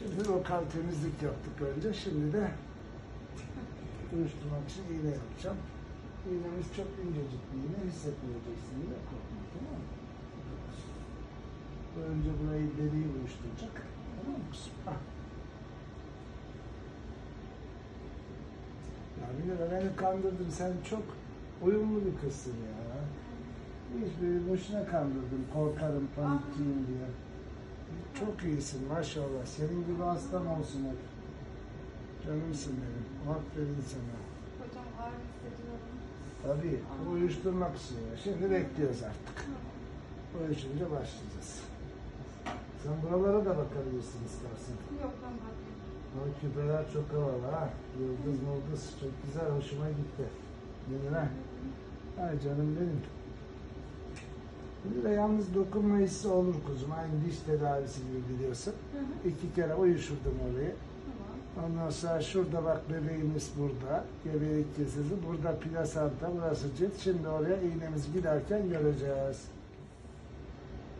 Şimdi lokal temizlik yaptık önce. Şimdi de uyuşturmak için iğne yapacağım. İğnemiz çok incecik bir iğne. Hissetmeyeceksin yine korkma tamam mı? Önce burayı deriyi uyuşturacak. Tamam mı kızım? Ya Münir beni kandırdın. Sen çok uyumlu bir kızsın ya. Hiç böyle boşuna kandırdım. Korkarım, panikliyim diye. Çok iyisin maşallah. Senin gibi hastam olsun hep. Canımsın benim. Aferin sana. Hocam hissediyorum. Tabii uyuşturmak istiyor. Şimdi bekliyoruz artık. Uyuşunca başlayacağız. Sen buralara da bakabilirsin istersen. Yok ben bakmıyorum. O küpeler çok havalı ha. Yıldız mıldız çok güzel hoşuma gitti. Değil mi? Ay canım benim. De yalnız dokunma hissi olur kuzum. Aynı diş tedavisi gibi biliyorsun. Hı hı. İki kere uyuşurdum orayı. Tamam. Ondan sonra şurada bak bebeğimiz burada. Gebelik kesesi. Burada plasanta, burası cilt. Şimdi oraya iğnemiz giderken göreceğiz.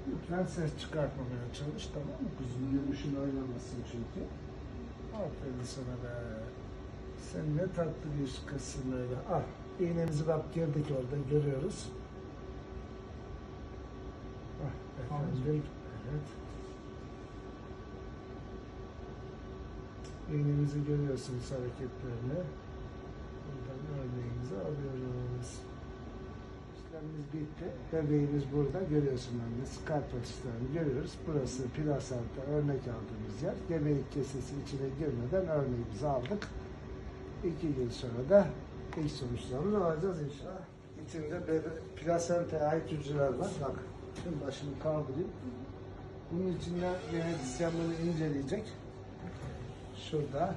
Lütfen ses çıkartmamaya çalış tamam mı kuzum? Gümüşün oynamasın çünkü. Aferin sana be. Sen ne tatlı bir kızsın öyle. Ah, iğnemizi bak girdik orada görüyoruz. Efendim. Evet. İğnemizi görüyorsunuz hareketlerini. Buradan örneğimizi alıyoruz. İşlemimiz bitti. Bebeğimiz burada. Görüyorsun anne. Skalp görüyoruz. Burası plasenta örnek aldığımız yer. Gebelik kesesi içine girmeden örneğimizi aldık. İki gün sonra da ilk sonuçlarımızı alacağız inşallah. İçinde plasentaya ait hücreler var. Bak. Şimdi başını kaldırayım. Bunun içinden genetisyen bunu inceleyecek. Şurada.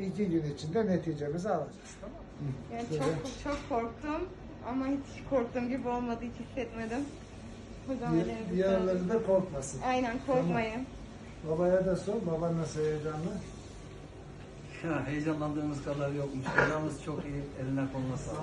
iki gün içinde neticemizi alacağız. Tamam mı? Yani Şöyle. çok çok korktum ama hiç korktuğum gibi olmadı, hiç hissetmedim. Hocam Diğer, ellerinizi diğerleri sağlık. de korkmasın. Aynen korkmayın. Babaya da sor. Baba nasıl heyecanlı? Ya heyecanlandığımız kadar yokmuş. Hocamız çok iyi. Eline koluna Sağ ol.